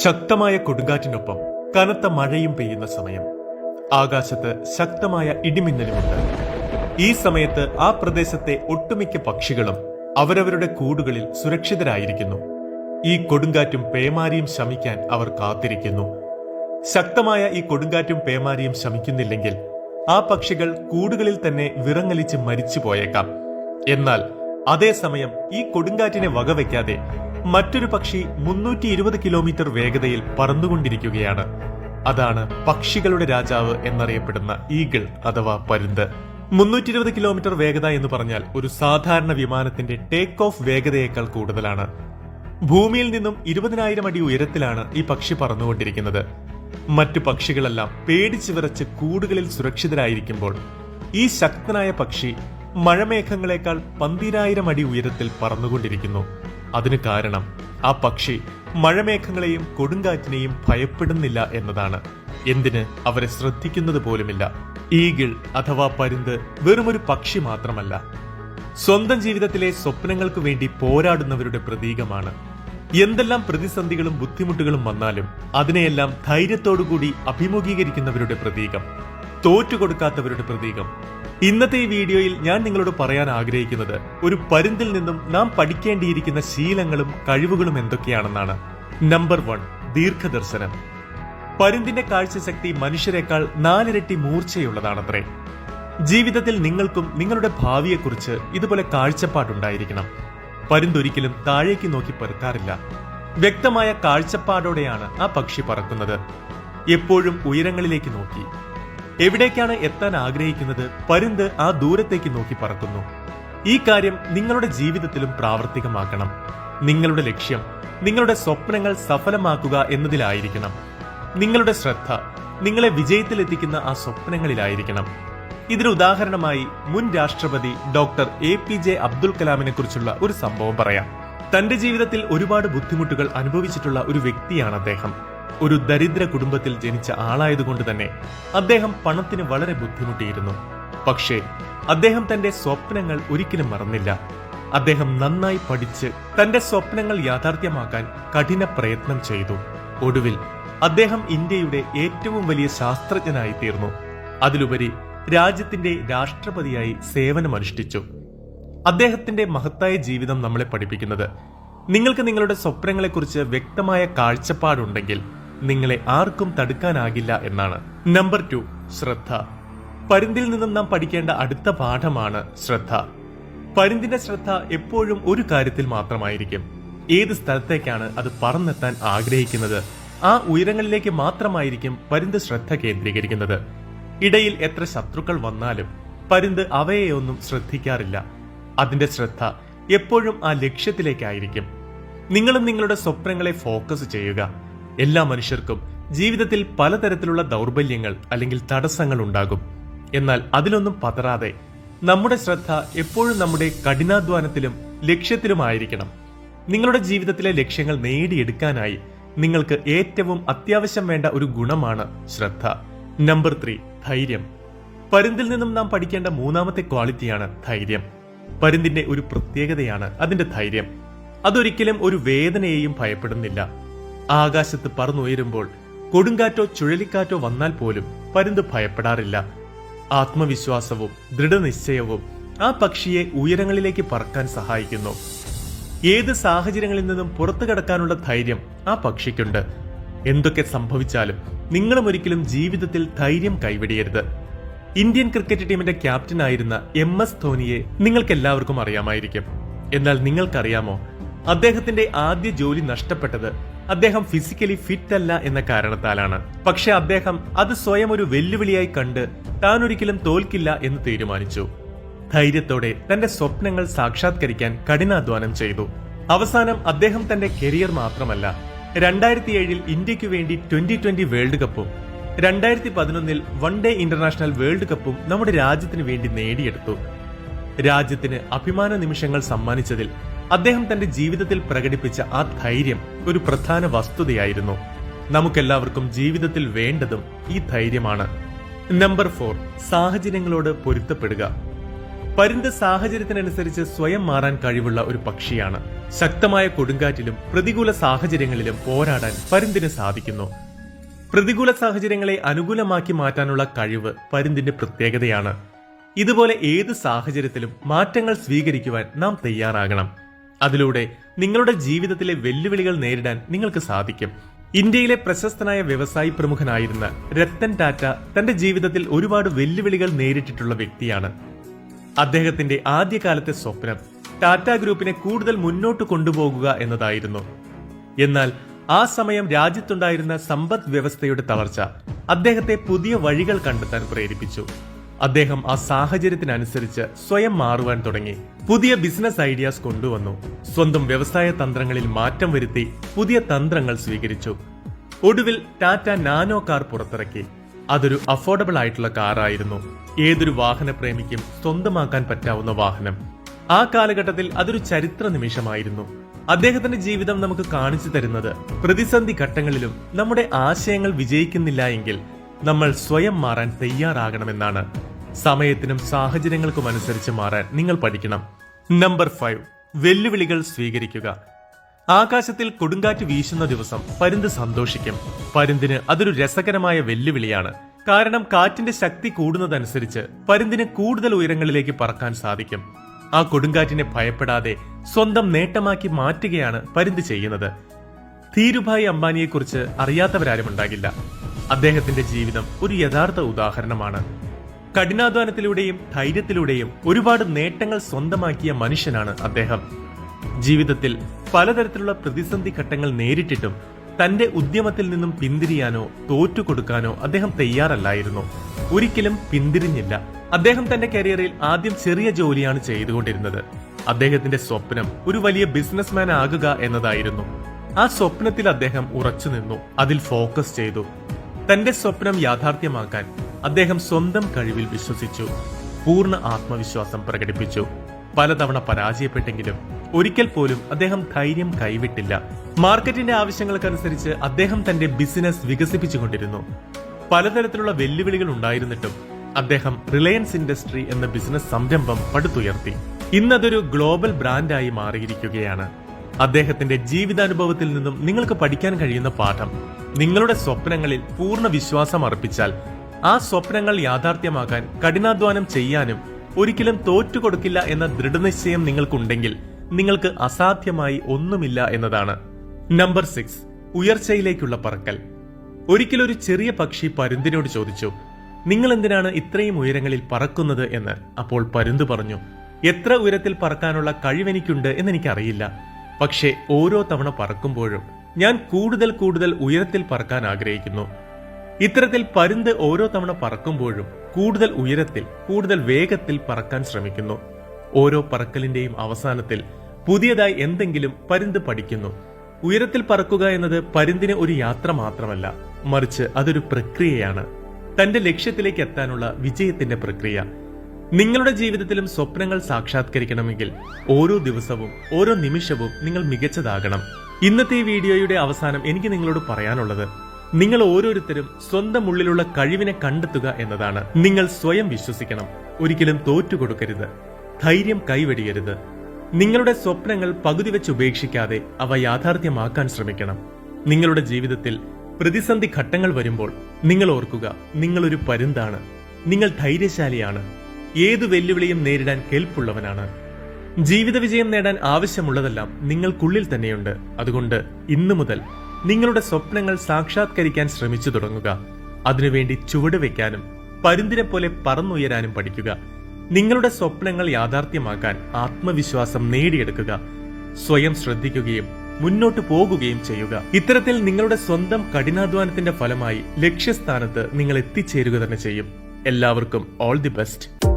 ശക്തമായ കൊടുങ്കാറ്റിനൊപ്പം കനത്ത മഴയും പെയ്യുന്ന സമയം. ആകാശത്ത് ശക്തമായ ഇടിമിന്നലുമുണ്ട്. ഈ സമയത്ത് ആ പ്രദേശത്തെ ഒട്ടുമിക്ക പക്ഷികളും അവരവരുടെ കൂടുകളിൽ സുരക്ഷിതരായിരിക്കുന്നു. ഈ കൊടുങ്കാറ്റും പേമാരിയും ശമിക്കാൻ അവർ കാത്തിരിക്കുന്നു. ശക്തമായ ഈ കൊടുങ്കാറ്റും പേമാരിയും ശമിക്കുന്നില്ലെങ്കിൽ ആ പക്ഷികൾ കൂടുകളിൽ തന്നെ വിറങ്ങലിച്ച് മരിച്ചു പോയേക്കാം എന്നാൽ അതേസമയം ഈ കൊടുങ്കാറ്റിനെ വകവെക്കാതെ മറ്റൊരു പക്ഷി മുന്നൂറ്റി ഇരുപത് കിലോമീറ്റർ വേഗതയിൽ പറന്നുകൊണ്ടിരിക്കുകയാണ്. അതാണ് പക്ഷികളുടെ രാജാവ് എന്നറിയപ്പെടുന്ന ഈഗിൾ അഥവാ പരുന്ത്. മുന്നൂറ്റി ഇരുപത് കിലോമീറ്റർ വേഗത എന്ന് പറഞ്ഞാൽ ഒരു സാധാരണ വിമാനത്തിന്റെ ടേക്ക് ഓഫ് വേഗതയേക്കാൾ കൂടുതലാണ്. ഭൂമിയിൽ നിന്നും ഇരുപതിനായിരം അടി ഉയരത്തിലാണ് ഈ പക്ഷി പറന്നുകൊണ്ടിരിക്കുന്നത്. മറ്റു പക്ഷികളെല്ലാം പേടിച്ചു വിറച്ച് കൂടുകളിൽ സുരക്ഷിതരായിരിക്കുമ്പോൾ ഈ ശക്തനായ പക്ഷി മഴമേഘങ്ങളെക്കാൾ പന്തിരായിരം അടി ഉയരത്തിൽ പറന്നുകൊണ്ടിരിക്കുന്നു. അതിന് കാരണം ആ പക്ഷി മഴമേഘങ്ങളെയും കൊടുങ്കാറ്റിനെയും ഭയപ്പെടുന്നില്ല എന്നതാണ്. എന്തിന് അവരെ ശ്രദ്ധിക്കുന്നത് പോലുമില്ല. ഈഗിൾ അഥവാ പരുന്ത് വെറുമൊരു പക്ഷി മാത്രമല്ല. സ്വന്തം ജീവിതത്തിലെ സ്വപ്നങ്ങൾക്ക് വേണ്ടി പോരാടുന്നവരുടെ പ്രതീകമാണ്. എന്തെല്ലാം പ്രതിസന്ധികളും ബുദ്ധിമുട്ടുകളും വന്നാലും അതിനെയെല്ലാം ധൈര്യത്തോടുകൂടി അഭിമുഖീകരിക്കുന്നവരുടെ പ്രതീകം തോറ്റുകൊടുക്കാത്തവരുടെ പ്രതീകം ഇന്നത്തെ ഈ വീഡിയോയിൽ ഞാൻ നിങ്ങളോട് പറയാൻ ആഗ്രഹിക്കുന്നത് ഒരു പരുന്തിൽ നിന്നും നാം പഠിക്കേണ്ടിയിരിക്കുന്ന ശീലങ്ങളും കഴിവുകളും എന്തൊക്കെയാണെന്നാണ്. Number one ദീർഘദർശനം. പരുന്തിന്റെ കാഴ്ചശക്തി മനുഷ്യരെക്കാൾ നാലിരട്ടി മൂർച്ചയുള്ളതാണത്രേ. ജീവിതത്തിൽ നിങ്ങൾക്കും നിങ്ങളുടെ ഭാവിയെക്കുറിച്ച് ഇതുപോലെ കാഴ്ചപ്പാടുണ്ടായിരിക്കണം. പരുന്തൊരിക്കലും താഴേക്ക് നോക്കി പെറുക്കാറില്ല. വ്യക്തമായ കാഴ്ചപ്പാടോടെയാണ് ആ പക്ഷി പറക്കുന്നത്. എപ്പോഴും ഉയരങ്ങളിലേക്ക് നോക്കി എവിടേക്കാണ് എത്താൻ ആഗ്രഹിക്കുന്നത് പരുന്ത് ആ ദൂരത്തേക്ക് നോക്കി പറക്കുന്നു. ഈ കാര്യം നിങ്ങളുടെ ജീവിതത്തിലും പ്രാവർത്തികമാക്കണം. നിങ്ങളുടെ ലക്ഷ്യം നിങ്ങളുടെ സ്വപ്നങ്ങൾ സഫലമാക്കുക എന്നതിലായിരിക്കണം. നിങ്ങളുടെ ശ്രദ്ധ നിങ്ങളെ വിജയത്തിലെത്തിക്കുന്ന ആ സ്വപ്നങ്ങളിലായിരിക്കണം. ഇതിന് ഉദാഹരണമായി മുൻ രാഷ്ട്രപതി doctor A P J Abdul കലാമിനെ കുറിച്ചുള്ള ഒരു സംഭവം പറയാം. തന്റെ ജീവിതത്തിൽ ഒരുപാട് ബുദ്ധിമുട്ടുകൾ അനുഭവിച്ചിട്ടുള്ള ഒരു വ്യക്തിയാണ് അദ്ദേഹം. ഒരു ദരിദ്ര കുടുംബത്തിൽ ജനിച്ച ആളായതുകൊണ്ട് തന്നെ അദ്ദേഹം പണത്തിന് വളരെ ബുദ്ധിമുട്ടിയിരുന്നു. പക്ഷേ അദ്ദേഹം തന്റെ സ്വപ്നങ്ങൾ ഒരിക്കലും മറന്നില്ല. അദ്ദേഹം നന്നായി പഠിച്ച് തന്റെ സ്വപ്നങ്ങൾ യാഥാർത്ഥ്യമാക്കാൻ കഠിന പ്രയത്നം ചെയ്തു. ഒടുവിൽ അദ്ദേഹം ഇന്ത്യയുടെ ഏറ്റവും വലിയ ശാസ്ത്രജ്ഞനായി തീർന്നു. അതിലുപരി രാജ്യത്തിന്റെ രാഷ്ട്രപതിയായി സേവനമനുഷ്ഠിച്ചു. അദ്ദേഹത്തിന്റെ മഹത്തായ ജീവിതം നമ്മളെ പഠിപ്പിക്കുന്നത് നിങ്ങൾക്ക് നിങ്ങളുടെ സ്വപ്നങ്ങളെക്കുറിച്ച് വ്യക്തമായ കാഴ്ചപ്പാടുണ്ടെങ്കിൽ നിങ്ങളെ ആർക്കും തടുക്കാനാകില്ല എന്നാണ്. നമ്പർ ടു ശ്രദ്ധ. പരുന്തിൽ നിന്നും നാം പഠിക്കേണ്ട അടുത്ത പാഠമാണ് ശ്രദ്ധ. പരുന്തിന്റെ ശ്രദ്ധ എപ്പോഴും ഒരു കാര്യത്തിൽ മാത്രമായിരിക്കും. ഏത് സ്ഥലത്തേക്കാണ് അത് പറന്നെത്താൻ ആഗ്രഹിക്കുന്നത്? ആ ഉയരങ്ങളിലേക്ക് മാത്രമായിരിക്കും പരുന്ത് ശ്രദ്ധ കേന്ദ്രീകരിക്കുന്നത്. ഇടയിൽ എത്ര ശത്രുക്കൾ വന്നാലും പരുന്ത് അവയെയൊന്നും ശ്രദ്ധിക്കാറില്ല. അതിന്റെ ശ്രദ്ധ എപ്പോഴും ആ ലക്ഷ്യത്തിലേക്കായിരിക്കും. നിങ്ങളും നിങ്ങളുടെ സ്വപ്നങ്ങളെ ഫോക്കസ് ചെയ്യുക. എല്ലാ മനുഷ്യർക്കും ജീവിതത്തിൽ പലതരത്തിലുള്ള ദൗർബല്യങ്ങൾ അല്ലെങ്കിൽ തടസ്സങ്ങൾ ഉണ്ടാകും. എന്നാൽ അതിലൊന്നും പതറാതെ നമ്മുടെ ശ്രദ്ധ എപ്പോഴും നമ്മുടെ കഠിനാധ്വാനത്തിലും ലക്ഷ്യത്തിലുമായിരിക്കണം. നിങ്ങളുടെ ജീവിതത്തിലെ ലക്ഷ്യങ്ങൾ നേടിയെടുക്കാനായി നിങ്ങൾക്ക് ഏറ്റവും അത്യാവശ്യം വേണ്ട ഒരു ഗുണമാണ് ശ്രദ്ധ. നമ്പർ ത്രീ ധൈര്യം. പരുന്തിൽ നിന്നും നാം പഠിക്കേണ്ട മൂന്നാമത്തെ ക്വാളിറ്റിയാണ് ധൈര്യം. പരുന്തിന്റെ ഒരു പ്രത്യേകതയാണ് അതിന്റെ ധൈര്യം. അതൊരിക്കലും ഒരു വേദനയെയും ഭയപ്പെടുന്നില്ല. ആകാശത്ത് പറന്നുയരുമ്പോൾ കൊടുങ്കാറ്റോ ചുഴലിക്കാറ്റോ വന്നാൽ പോലും പരുന്ത് ഭയപ്പെടാറില്ല. ആത്മവിശ്വാസവും ദൃഢനിശ്ചയവും ആ പക്ഷിയെ ഉയരങ്ങളിലേക്ക് പറക്കാൻ സഹായിക്കുന്നു. ഏത് സാഹചര്യങ്ങളിൽ നിന്നും പുറത്തു കടക്കാനുള്ള ധൈര്യം ആ പക്ഷിക്കുണ്ട്. എന്തൊക്കെ സംഭവിച്ചാലും നിങ്ങളും ഒരിക്കലും ജീവിതത്തിൽ ധൈര്യം കൈവിടിയരുത്. ഇന്ത്യൻ ക്രിക്കറ്റ് ടീമിന്റെ ക്യാപ്റ്റനായിരുന്ന എം എസ് ധോനിയെ നിങ്ങൾക്ക് എല്ലാവർക്കും അറിയാമായിരിക്കും. എന്നാൽ നിങ്ങൾക്കറിയാമോ അദ്ദേഹത്തിന്റെ ആദ്യ ജോലി നഷ്ടപ്പെട്ടത് അദ്ദേഹം ഫിസിക്കലി ഫിറ്റ് അല്ല എന്ന കാരണത്താലാണ്. പക്ഷെ അദ്ദേഹം അത് സ്വയം ഒരു വെല്ലുവിളിയായി കണ്ട് താൻ ഒരിക്കലും തോൽക്കില്ല എന്ന് തീരുമാനിച്ചു. ധൈര്യത്തോടെ തന്റെ സ്വപ്നങ്ങൾ സാക്ഷാത്കരിക്കാൻ കഠിനാധ്വാനം ചെയ്തു. അവസാനം അദ്ദേഹം തന്റെ കരിയർ മാത്രമല്ല രണ്ടായിരത്തി ഏഴിൽ ഇന്ത്യക്കു വേണ്ടി ട്വന്റി ട്വന്റി വേൾഡ് കപ്പും രണ്ടായിരത്തി പതിനൊന്നിൽ വൺ ഡേ ഇന്റർനാഷണൽ വേൾഡ് കപ്പും നമ്മുടെ രാജ്യത്തിന് വേണ്ടി നേടിയെടുത്തു. രാജ്യത്തിന് അഭിമാന നിമിഷങ്ങൾ സമ്മാനിച്ചതിൽ അദ്ദേഹം തന്റെ ജീവിതത്തിൽ പ്രകടിപ്പിച്ച ആ ധൈര്യം ഒരു പ്രധാന വസ്തുതയായിരുന്നു. നമുക്കെല്ലാവർക്കും ജീവിതത്തിൽ വേണ്ടതും ഈ ധൈര്യമാണ്. നമ്പർ ഫോർ സാഹചര്യങ്ങളോട് പൊരുത്തപ്പെടുക. പരുന്ത് സാഹചര്യത്തിനനുസരിച്ച് സ്വയം മാറാൻ കഴിവുള്ള ഒരു പക്ഷിയാണ്. ശക്തമായ കൊടുങ്കാറ്റിലും പ്രതികൂല സാഹചര്യങ്ങളിലും പോരാടാൻ പരുന്തിന് സാധിക്കുന്നു. പ്രതികൂല സാഹചര്യങ്ങളെ അനുകൂലമാക്കി മാറ്റാനുള്ള കഴിവ് പരുന്തിന്റെ പ്രത്യേകതയാണ്. ഇതുപോലെ ഏത് സാഹചര്യത്തിലും മാറ്റങ്ങൾ സ്വീകരിക്കുവാൻ നാം തയ്യാറാകണം. അതിലൂടെ നിങ്ങളുടെ ജീവിതത്തിലെ വെല്ലുവിളികൾ നേരിടാൻ നിങ്ങൾക്ക് സാധിക്കും. ഇന്ത്യയിലെ പ്രശസ്തനായ വ്യവസായി പ്രമുഖനായിരുന്ന രത്തൻ ടാറ്റ തന്റെ ജീവിതത്തിൽ ഒരുപാട് വെല്ലുവിളികൾ നേരിട്ടിട്ടുള്ള വ്യക്തിയാണ്. അദ്ദേഹത്തിന്റെ ആദ്യകാലത്തെ സ്വപ്നം ടാറ്റ ഗ്രൂപ്പിനെ കൂടുതൽ മുന്നോട്ട് കൊണ്ടുപോകുക എന്നതായിരുന്നു. എന്നാൽ ആ സമയം രാജ്യത്തുണ്ടായിരുന്ന സമ്പദ് വ്യവസ്ഥയുടെ തളർച്ച അദ്ദേഹത്തെ പുതിയ വഴികൾ കണ്ടെത്താൻ പ്രേരിപ്പിച്ചു. അദ്ദേഹം ആ സാഹചര്യത്തിനനുസരിച്ച് സ്വയം മാറുവാൻ തുടങ്ങി. പുതിയ ബിസിനസ് ഐഡിയാസ് കൊണ്ടുവന്നു. സ്വന്തം വ്യവസായ തന്ത്രങ്ങളിൽ മാറ്റം വരുത്തി പുതിയ തന്ത്രങ്ങൾ സ്വീകരിച്ചു. ഒടുവിൽ ടാറ്റ നാനോ കാർ പുറത്തിറക്കി. അതൊരു അഫോർഡബിൾ ആയിട്ടുള്ള കാറായിരുന്നു. ഏതൊരു വാഹന പ്രേമിക്കും സ്വന്തമാക്കാൻ പറ്റാവുന്ന വാഹനം. ആ കാലഘട്ടത്തിൽ അതൊരു ചരിത്ര നിമിഷമായിരുന്നു. അദ്ദേഹത്തിന്റെ ജീവിതം നമുക്ക് കാണിച്ചു തരുന്നത് പ്രതിസന്ധി ഘട്ടങ്ങളിലും നമ്മുടെ ആശയങ്ങൾ വിജയിക്കുന്നില്ല എങ്കിൽ നമ്മൾ സ്വയം മാറാൻ തയ്യാറാകണമെന്നാണ്. സമയത്തിനും സാഹചര്യങ്ങൾക്കും അനുസരിച്ച് മാറാൻ നിങ്ങൾ പഠിക്കണം. Number five. വെല്ലുവിളികൾ സ്വീകരിക്കുക. ആകാശത്തിൽ കൊടുങ്കാറ്റ് വീശുന്ന ദിവസം പരുന്ത് സന്തോഷിക്കും. പരുന്തിന് അതൊരു രസകരമായ വെല്ലുവിളിയാണ്. കാരണം കാറ്റിന്റെ ശക്തി കൂടുന്നതനുസരിച്ച് പരുന്തിന് കൂടുതൽ ഉയരങ്ങളിലേക്ക് പറക്കാൻ സാധിക്കും. ആ കൊടുങ്കാറ്റിനെ ഭയപ്പെടാതെ സ്വന്തം നേട്ടമാക്കി മാറ്റുകയാണ് പരിന്ത് ചെയ്യുന്നത്. ധീരുഭായ് അംബാനിയെക്കുറിച്ച് അറിയാത്തവരാരും ഉണ്ടാകില്ല അദ്ദേഹത്തിന്റെ ജീവിതം ഒരു യഥാർത്ഥ ഉദാഹരണമാണ്. കഠിനാധ്വാനത്തിലൂടെയും ധൈര്യത്തിലൂടെയും ഒരുപാട് നേട്ടങ്ങൾ സ്വന്തമാക്കിയ മനുഷ്യനാണ് അദ്ദേഹം. ജീവിതത്തിൽ പലതരത്തിലുള്ള പ്രതിസന്ധി ഘട്ടങ്ങൾ നേരിട്ടിട്ടും തന്റെ ഉദ്യമത്തിൽ നിന്നും പിന്തിരിയാനോ തോറ്റുകൊടുക്കാനോ അദ്ദേഹം തയ്യാറല്ലായിരുന്നു. ഒരിക്കലും പിന്തിരിഞ്ഞില്ല. അദ്ദേഹം തന്റെ കരിയറിൽ ആദ്യം ചെറിയ ജോലിയാണ് ചെയ്തുകൊണ്ടിരുന്നത്. അദ്ദേഹത്തിന്റെ സ്വപ്നം ഒരു വലിയ ബിസിനസ്മാൻ ആകുക എന്നതായിരുന്നു. ആ സ്വപ്നത്തിൽ അദ്ദേഹം ഉറച്ചു നിന്നു. അതിൽ ഫോക്കസ് ചെയ്തു. തന്റെ സ്വപ്നം യാഥാർത്ഥ്യമാക്കാൻ അദ്ദേഹം സ്വന്തം കഴിവിൽ വിശ്വസിച്ചു. പൂർണ ആത്മവിശ്വാസം പ്രകടിപ്പിച്ചു. പലതവണ പരാജയപ്പെട്ടെങ്കിലും ഒരിക്കൽ പോലും അദ്ദേഹം ധൈര്യം കൈവിട്ടില്ല. മാർക്കറ്റിന്റെ ആവശ്യങ്ങൾക്കനുസരിച്ച് അദ്ദേഹം തന്റെ ബിസിനസ് വികസിപ്പിച്ചുകൊണ്ടിരുന്നു. പലതരത്തിലുള്ള വെല്ലുവിളികൾ ഉണ്ടായിരുന്നിട്ടും അദ്ദേഹം റിലയൻസ് ഇൻഡസ്ട്രി എന്ന ബിസിനസ് സംരംഭം പടുത്തുയർത്തി. ഇന്നതൊരു ഗ്ലോബൽ ബ്രാൻഡായി മാറിയിരിക്കുകയാണ്. അദ്ദേഹത്തിന്റെ ജീവിതാനുഭവത്തിൽ നിന്നും നിങ്ങൾക്ക് പഠിക്കാൻ കഴിയുന്ന പാഠം. നിങ്ങളുടെ സ്വപ്നങ്ങളിൽ പൂർണ വിശ്വാസം അർപ്പിച്ചാൽ ആ സ്വപ്നങ്ങൾ യാഥാർത്ഥ്യമാക്കാൻ കഠിനാധ്വാനം ചെയ്യാനും ഒരിക്കലും തോറ്റുകൊടുക്കില്ല എന്ന ദൃഢനിശ്ചയം നിങ്ങൾക്കുണ്ടെങ്കിൽ നിങ്ങൾക്ക് അസാധ്യമായി ഒന്നുമില്ല എന്നതാണ്. നമ്പർ സിക്സ് ഉയർച്ചയിലേക്കുള്ള പറക്കൽ. ഒരിക്കലൊരു ചെറിയ പക്ഷി പരുന്തിനോട് ചോദിച്ചു നിങ്ങൾ എന്തിനാണ് ഇത്രയും ഉയരങ്ങളിൽ പറക്കുന്നത് എന്ന് അപ്പോൾ പരുന്ത് പറഞ്ഞു എത്ര ഉയരത്തിൽ പറക്കാനുള്ള കഴിവെനിക്കുണ്ട് എന്നെനിക്കറിയില്ല. പക്ഷേ ഓരോ തവണ പറക്കുമ്പോഴും ഞാൻ കൂടുതൽ കൂടുതൽ ഉയരത്തിൽ പറക്കാൻ ആഗ്രഹിക്കുന്നു. ഇത്തരത്തിൽ പരുന്ത് ഓരോ തവണ പറക്കുമ്പോഴും കൂടുതൽ ഉയരത്തിൽ കൂടുതൽ വേഗത്തിൽ പറക്കാൻ ശ്രമിക്കുന്നു. ഓരോ പറക്കലിന്റെയും അവസാനത്തിൽ പുതിയതായി എന്തെങ്കിലും പരുന്ത് പഠിക്കുന്നു. ഉയരത്തിൽ പറക്കുക എന്നത് പരുന്തിന് ഒരു യാത്ര മാത്രമല്ല മറിച്ച് അതൊരു പ്രക്രിയയാണ്. തന്റെ ലക്ഷ്യത്തിലേക്ക് എത്താനുള്ള വിജയത്തിന്റെ പ്രക്രിയ. നിങ്ങളുടെ ജീവിതത്തിലും സ്വപ്നങ്ങൾ സാക്ഷാത്കരിക്കണമെങ്കിൽ ഓരോ ദിവസവും ഓരോ നിമിഷവും നിങ്ങൾ മികച്ചതാകണം. ഇന്നത്തെ വീഡിയോയുടെ അവസാനം എനിക്ക് നിങ്ങളോട് പറയാനുള്ളത് നിങ്ങൾ ഓരോരുത്തരും സ്വന്തം ഉള്ളിലുള്ള കഴിവിനെ കണ്ടെത്തുക എന്നതാണ്. നിങ്ങൾ സ്വയം വിശ്വസിക്കണം ഒരിക്കലും തോറ്റുകൊടുക്കരുത് ധൈര്യം കൈവെടിയരുത്. നിങ്ങളുടെ സ്വപ്നങ്ങൾ പകുതി വെച്ച് ഉപേക്ഷിക്കാതെ അവ യാഥാർത്ഥ്യമാക്കാൻ ശ്രമിക്കണം. നിങ്ങളുടെ ജീവിതത്തിൽ പ്രതിസന്ധി ഘട്ടങ്ങൾ വരുമ്പോൾ നിങ്ങൾ ഓർക്കുക നിങ്ങളൊരു പരുന്താണ്. നിങ്ങൾ ധൈര്യശാലിയാണ്. ഏതു വെല്ലുവിളിയും നേരിടാൻ കെൽപ്പുള്ളവനാണ് ജീവിത വിജയം നേടാൻ ആവശ്യമുള്ളതെല്ലാം നിങ്ങൾക്കുള്ളിൽ തന്നെയുണ്ട്. അതുകൊണ്ട് ഇന്നു മുതൽ നിങ്ങളുടെ സ്വപ്നങ്ങൾ സാക്ഷാത്കരിക്കാൻ ശ്രമിച്ചു തുടങ്ങുക. അതിനുവേണ്ടി ചുവട് വെക്കാനും പരുന്തിനെ പോലെ പറന്നുയരാനും പഠിക്കുക. നിങ്ങളുടെ സ്വപ്നങ്ങൾ യാഥാർത്ഥ്യമാക്കാൻ ആത്മവിശ്വാസം നേടിയെടുക്കുക. സ്വയം ശ്രദ്ധിക്കുകയും മുന്നോട്ട് പോകുകയും ചെയ്യുക. ഇത്തരത്തിൽ നിങ്ങളുടെ സ്വന്തം കഠിനാധ്വാനത്തിന്റെ ഫലമായി ലക്ഷ്യസ്ഥാനത്ത് നിങ്ങൾ എത്തിച്ചേരുക തന്നെ ചെയ്യും. എല്ലാവർക്കും ഓൾ ദി ബെസ്റ്റ്